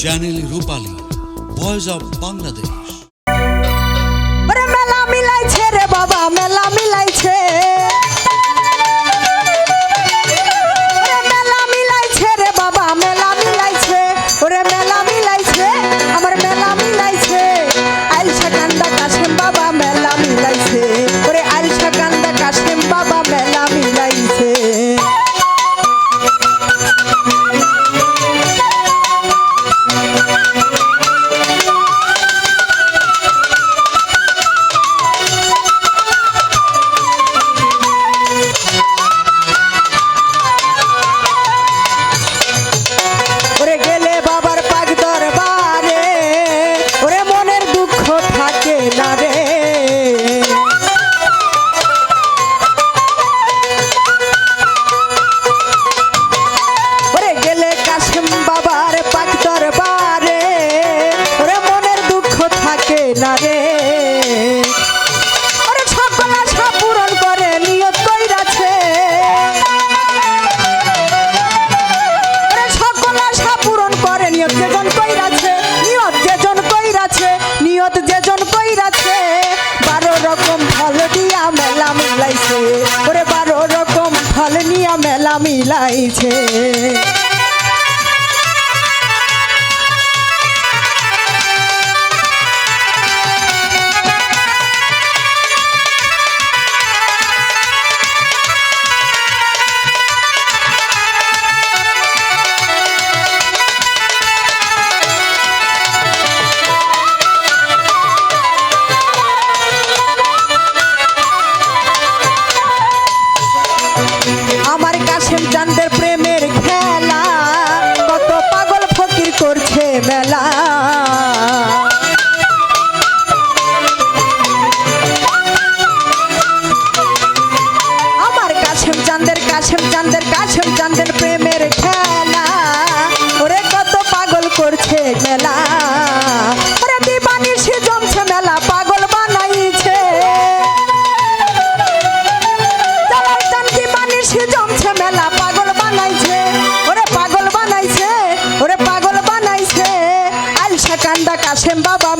Channel Rupali voice of Bangladesh মেলা মিলাইছে রে বাবা মেলা মিলাইছে। না রে সকল আশা পূরণ করে, নিয়ত কইরাছে। সকল আশা পূরণ করে, নিয়ত যেজন কইরাছে, নিয়ত যেজন কইরাছে, নিয়ত যেজন কইরাছে। বারো রকম ফল মেলা মিলাইছে, ওরে বারো রকম ফল মেলা মিলাইছে। চান্দের প্রেমের খেলা, কত পাগল ফকির করছে মেলা। আমার কাশেম চান্দের কাশেম চান্দের কাশেম চান্দের প্রেমের খেলা, ওরে কত পাগল করছে মেলা। Baba.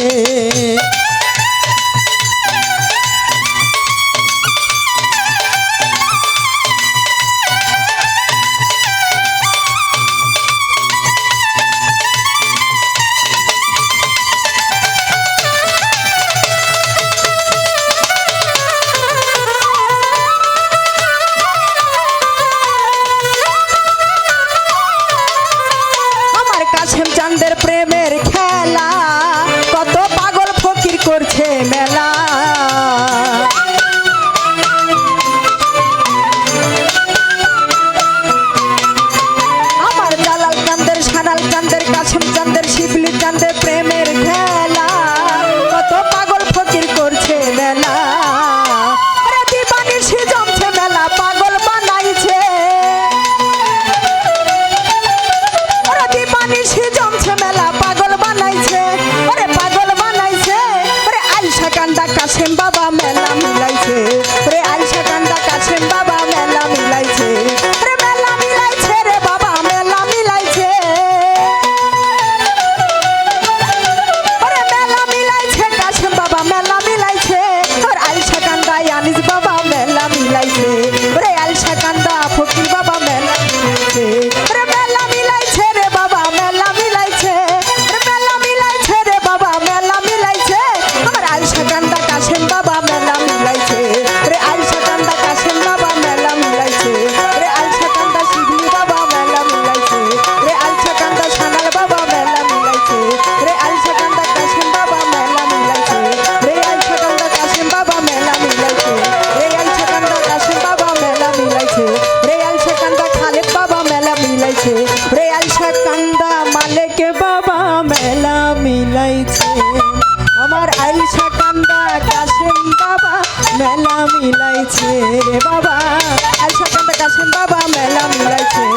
আছে মিলাইছে বাবা। আর কান্দা কাশেম বাবা মেলা মিলাইছে